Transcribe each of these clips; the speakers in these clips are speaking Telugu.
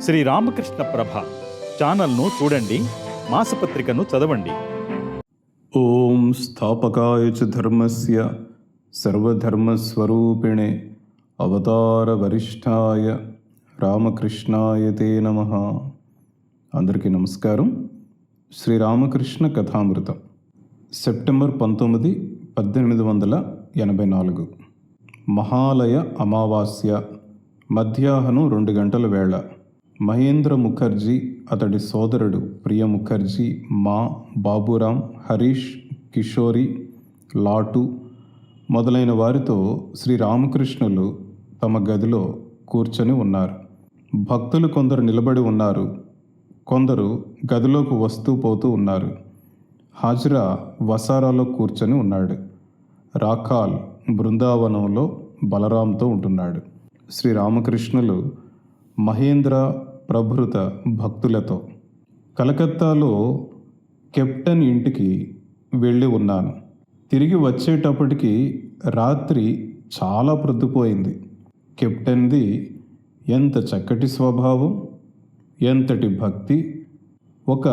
శ్రీ రామకృష్ణ ప్రభ ఛానల్ను చూడండి మాసపత్రికను చదవండి. ఓం స్థాపకాయ చ ధర్మస్య సర్వధర్మస్వరూపిణే అవతార వరిష్ఠాయ రామకృష్ణాయ తే నమ. అందరికీ నమస్కారం. శ్రీ రామకృష్ణ కథామృతం. సెప్టెంబర్ పంతొమ్మిది పద్దెనిమిది వందల ఎనభై నాలుగు. మహాలయ అమావాస్య మధ్యాహ్నం రెండు గంటల వేళ. మహేంద్ర ముఖర్జీ అతడి సోదరుడు ప్రియ ముఖర్జీ మా బాబురాం హరీష్ కిషోరి లాటు మొదలైన వారితో శ్రీరామకృష్ణులు తమ గదిలో కూర్చొని ఉన్నారు. భక్తులు కొందరు నిలబడి ఉన్నారు. కొందరు గదిలోకి వస్తూ పోతూ ఉన్నారు. హాజరా వసారాలో కూర్చొని ఉన్నాడు. రాఖాల్ బృందావనంలో బలరాంతో ఉంటున్నాడు. శ్రీ రామకృష్ణులు మహేంద్ర ప్రభృత భక్తులతో కలకత్తాలో కెప్టెన్ ఇంటికి వెళ్ళి ఉన్నాను. తిరిగి వచ్చేటప్పటికి రాత్రి చాలా ప్రొద్దుపోయింది. కెప్టెన్ది ఎంత చక్కటి స్వభావం ఎంతటి భక్తి ఒక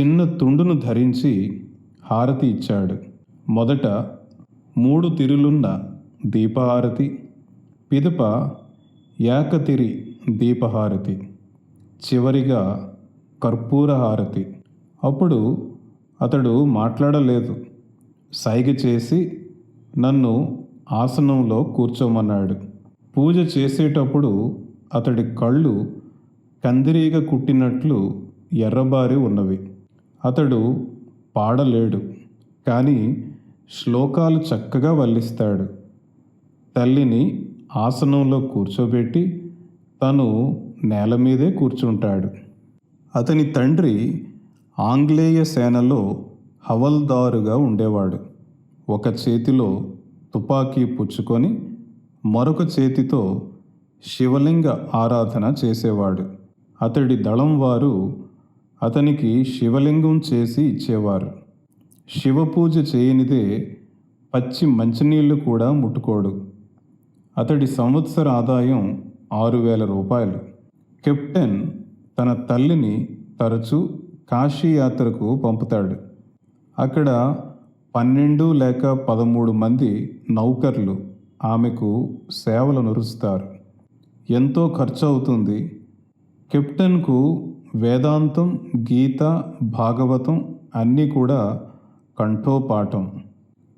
చిన్న తుండును ధరించి హారతి ఇచ్చాడు. మొదట మూడు తిరులున్న దీపహారతి పిదప ఏకతిరి దీపహారతి. చివరిగా కర్పూర హారతి అప్పుడు అతడు మాట్లాడలేదు. సైగ చేసి నన్ను ఆసనంలో కూర్చోమన్నాడు. పూజ చేసేటప్పుడు అతడి కళ్ళు కందిరీగ కుట్టినట్లు ఎర్రబారి ఉన్నవి. అతడు పాడలేడు కానీ శ్లోకాలు చక్కగా వల్లిస్తాడు. తల్లిని ఆసనంలో కూర్చోబెట్టి తను నేల మీదే కూర్చుంటాడు. అతని తండ్రి ఆంగ్లేయ సేనలో హవల్దారుగా ఉండేవాడు. ఒక చేతిలో తుపాకీ పుచ్చుకొని మరొక చేతితో శివలింగ ఆరాధన చేసేవాడు. అతడి దళం వారు అతనికి శివలింగం చేసి ఇచ్చేవారు. శివపూజ చేయనిదే పచ్చి మంచినీళ్ళు కూడా ముట్టుకోడు. అతడి సంవత్సర ఆదాయం ఆరు వేల రూపాయలు. కెప్టెన్ తన తల్లిని తరచూ కాశీ యాత్రకు పంపుతాడు. అక్కడ పన్నెండు లేక పదమూడు మంది నౌకర్లు ఆమెకు సేవలు నరుస్తారు ఎంతో ఖర్చు అవుతుంది కెప్టెన్కు వేదాంతం గీత భాగవతం అన్నీ కూడా కంఠోపాఠం.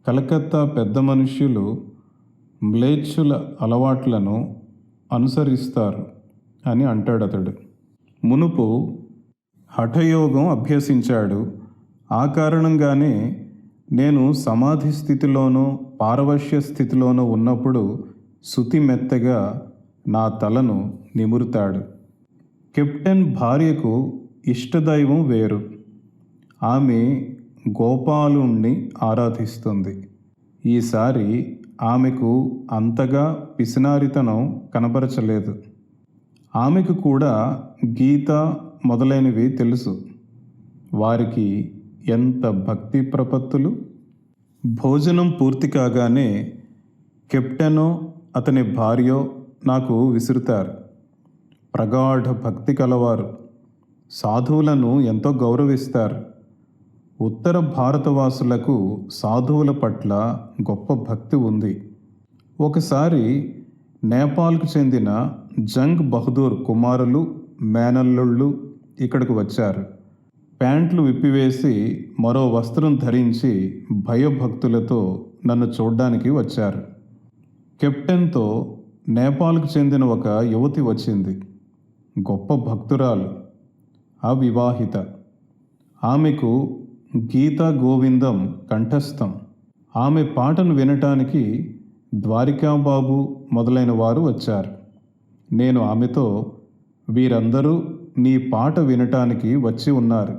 కలకత్తా పెద్ద మనుష్యులు మ్లేచ్చుల అలవాట్లను అనుసరిస్తారు. అని అంటాడు అతడు. మునుపు హఠయోగం అభ్యసించాడు. ఆ కారణంగానే నేను సమాధి స్థితిలోనో పారవశ్య స్థితిలోనో ఉన్నప్పుడు శుతి మెత్తగా నా తలను నిమురుతాడు. కెప్టెన్ భార్యకు ఇష్టదైవం వేరు. ఆమె గోపాలుణ్ణి ఆరాధిస్తుంది. ఈసారి ఆమెకు అంతగా పిసినారితనం కనబరచలేదు. ఆమెకు కూడా గీత మొదలైనవి తెలుసు. వారికి ఎంత భక్తి ప్రపత్తులు? భోజనం పూర్తి కాగానే కెప్టెనో అతని భార్యో నాకు విసురుతారు. ప్రగాఢ భక్తి కలవారు. సాధువులను ఎంతో గౌరవిస్తారు. ఉత్తర భారతవాసులకు సాధువుల పట్ల గొప్ప భక్తి ఉంది. ఒకసారి నేపాల్కు చెందిన జంగ్ బహదూర్ కుమారులు మేనల్లుళ్ళు ఇక్కడికి వచ్చారు. ప్యాంట్లు విప్పివేసి మరో వస్త్రం ధరించి భయభక్తులతో నన్ను చూడ్డానికి వచ్చారు. కెప్టెన్తో నేపాల్కు చెందిన ఒక యువతి వచ్చింది. గొప్ప భక్తురాలు అవివాహిత. ఆమెకు గీతా గోవిందం కంఠస్థం. ఆమె పాటను వినటానికి ద్వారికాబాబు మొదలైన వారు వచ్చారు. నేను ఆమెతో వీరందరూ నీ పాట వినటానికి వచ్చి ఉన్నారు.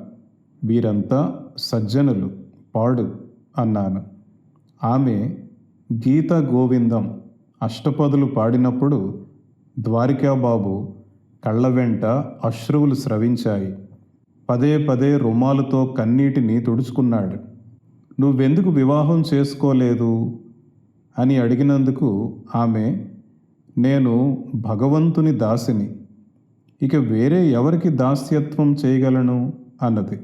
వీరంతా సజ్జనులు పాడు అన్నాను. ఆమె గీత గోవిందం అష్టపదులు పాడినప్పుడు ద్వారికాబాబు కళ్ళ వెంట అశ్రువులు స్రవించాయి. పదే పదే రుమాలతో కన్నీటిని తుడుచుకున్నాడు. నువ్వెందుకు వివాహం చేసుకోలేదు? అని అడిగినందుకు ఆమె నేను భగవంతుని దాసిని ఇక వేరే ఎవరికి దాస్యత్వం చేయగలను? అన్నది.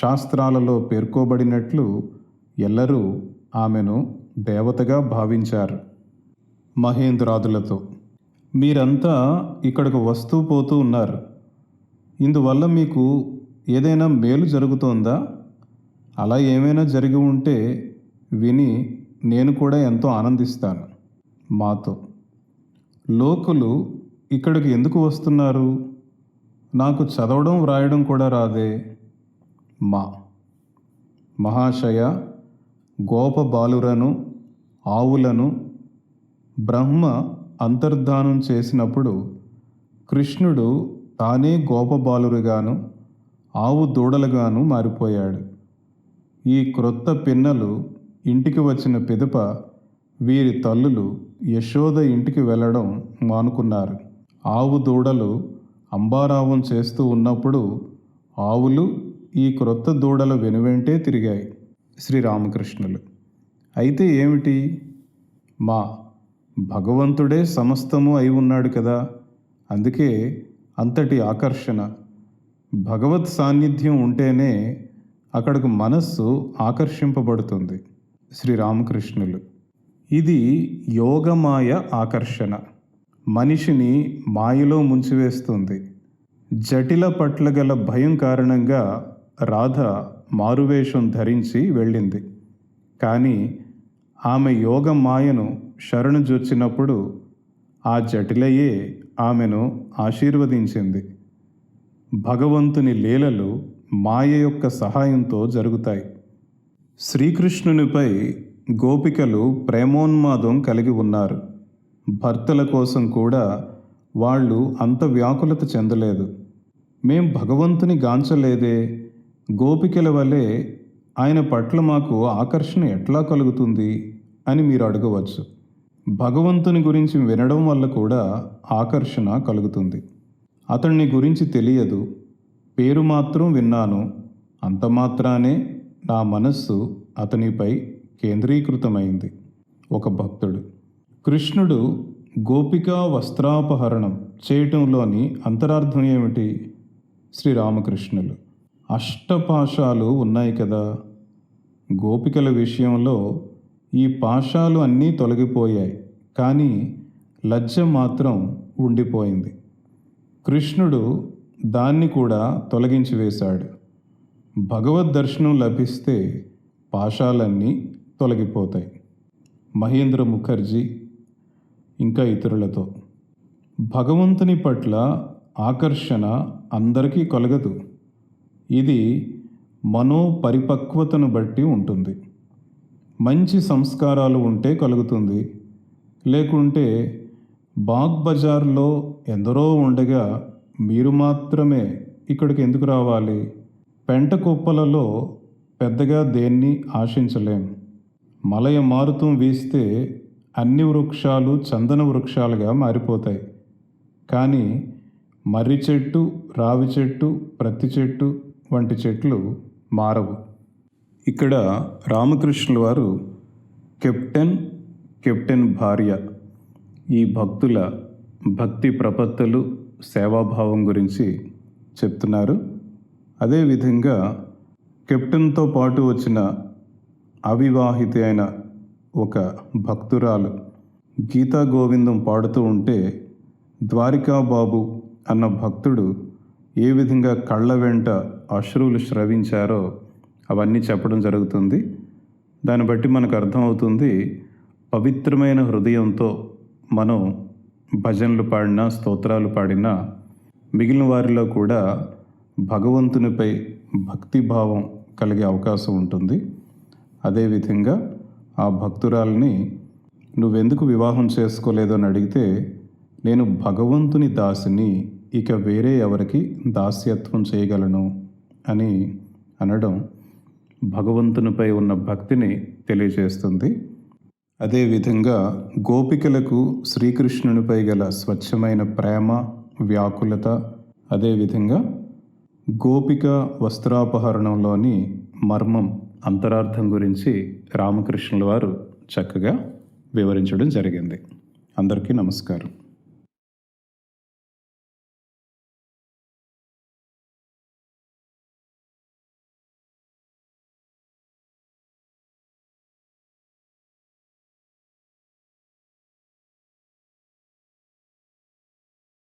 శాస్త్రాలలో పేర్కోబడినట్లు ఎల్లరూ ఆమెను దేవతగా భావించారు మహేంద్రాదులతో. మీరంతా ఇక్కడికి వస్తూ పోతూ ఉన్నారు. ఇందువల్ల మీకు ఏదైనా మేలు జరుగుతోందా? అలా ఏమైనా జరిగి ఉంటే విని నేను కూడా ఎంతో ఆనందిస్తాను. మాతో. లోకులు ఇక్కడికి ఎందుకు వస్తున్నారు? నాకు చదవడం వ్రాయడం కూడా రాదే. మా. మహాశయ గోప బాలురను ఆవులను బ్రహ్మ అంతర్ధానం చేసినప్పుడు కృష్ణుడు తానే గోపబాలురుగాను ఆవు దూడలుగాను మారిపోయాడు. ఈ క్రొత్త పిన్నలు ఇంటికి వచ్చిన పిదప వీరి తల్లులు యశోద ఇంటికి వెళ్ళడం మానుకున్నారు. ఆవు దూడలు అంబారావం చేస్తూ ఉన్నప్పుడు ఆవులు ఈ క్రొత్త దూడల వెనువెంటే తిరిగాయి శ్రీరామకృష్ణులు. అయితే ఏమిటి? మా భగవంతుడే సమస్తము అయి ఉన్నాడు కదా. అందుకే అంతటి ఆకర్షణ. భగవత్ సాన్నిధ్యం ఉంటేనే అక్కడకు మనస్సు ఆకర్షింపబడుతుంది. శ్రీరామకృష్ణులు. ఇది యోగమాయ ఆకర్షణ. మనిషిని మాయలో ముంచివేస్తుంది. జటిల పట్ల గల భయం కారణంగా రాధ మారువేషం ధరించి వెళ్ళింది. కానీ ఆమె యోగ మాయను శరణుజొచ్చినప్పుడు ఆ జటిలయే ఆమెను ఆశీర్వదించింది. భగవంతుని లీలలు మాయ యొక్క సహాయంతో జరుగుతాయి. శ్రీకృష్ణునిపై గోపికలు ప్రేమోన్మాదం కలిగి ఉన్నారు. భర్తల కోసం కూడా వాళ్ళు అంత వ్యాకులత చెందలేదు. మేం భగవంతుని గాంచలేదే. గోపికల వలె ఆయన పట్ల మాకు ఆకర్షణ ఎట్లా కలుగుతుంది అని మీరు అడగవచ్చు. భగవంతుని గురించి వినడం వల్ల కూడా ఆకర్షణ కలుగుతుంది. అతన్ని గురించి తెలియదు. పేరు మాత్రం విన్నాను. అంత మాత్రానే నా మనస్సు అతనిపై కేంద్రీకృతమైంది. ఒక భక్తుడు. కృష్ణుడు గోపికా వస్త్రాపహరణం చేయటంలోని అంతరార్థం ఏమిటి? శ్రీరామకృష్ణులు. అష్టపాశాలు ఉన్నాయి కదా. గోపికల విషయంలో ఈ పాశాలు అన్నీ తొలగిపోయాయి. కానీ లజ్జ మాత్రం ఉండిపోయింది. కృష్ణుడు దాన్ని కూడా తొలగించి వేశాడు. భగవద్ దర్శనం లభిస్తే పాశాలన్నీ తొలగిపోతాయి. మహేంద్ర ముఖర్జీ ఇంకా ఇతరులతో. భగవంతుని పట్ల ఆకర్షణ అందరికీ కలగదు. ఇది మనోపరిపక్వతను బట్టి ఉంటుంది. మంచి సంస్కారాలు ఉంటే కలుగుతుంది. లేకుంటే బాగ్ బజార్లో ఎందరో ఉండగా మీరు మాత్రమే ఇక్కడికి ఎందుకు రావాలి? పెంట కుప్పలలో పెద్దగా దేన్ని ఆశించలేం. మలయ మారుతం వీస్తే అన్ని వృక్షాలు చందన వృక్షాలుగా మారిపోతాయి. కానీ మర్రి చెట్టు రావి చెట్టు ప్రత్తి చెట్టు వంటి చెట్లు మారవు. ఇక్కడ రామకృష్ణుల వారు కెప్టెన్ కెప్టెన్ భార్య ఈ భక్తుల భక్తి ప్రపత్తులు సేవాభావం గురించి చెప్తున్నారు. అదేవిధంగా కెప్టెన్తో పాటు వచ్చిన అవివాహిత అయిన ఒక భక్తురాలు గీతా గోవిందం పాడుతూ ఉంటే ద్వారికా బాబు అన్న భక్తుడు ఏ విధంగా కళ్ళ వెంట అశ్రువులు స్రవించారో అవన్నీ చెప్పడం జరుగుతుంది. దాన్ని బట్టి మనకు అర్థమవుతుంది పవిత్రమైన హృదయంతో మనం భజనలు పాడినా స్తోత్రాలు పాడినా మిగిలిన వారిలో కూడా భగవంతునిపై భక్తిభావం కలిగే అవకాశం ఉంటుంది. అదేవిధంగా ఆ భక్తురాల్ని నువ్వెందుకు వివాహం చేసుకోలేదు అని అడిగితే నేను భగవంతుని దాసిని ఇక వేరే ఎవరికి దాస్యత్వం చేయగలను అని అనడం భగవంతునిపై ఉన్న భక్తిని తెలియజేస్తుంది. అదేవిధంగా గోపికలకు శ్రీకృష్ణునిపై గల స్వచ్ఛమైన ప్రేమ వ్యాకులత అదేవిధంగా గోపిక వస్త్రాపహరణంలోని మర్మం అంతరార్థం గురించి రామకృష్ణుల వారు చక్కగా వివరించడం జరిగింది. అందరికీ నమస్కారం.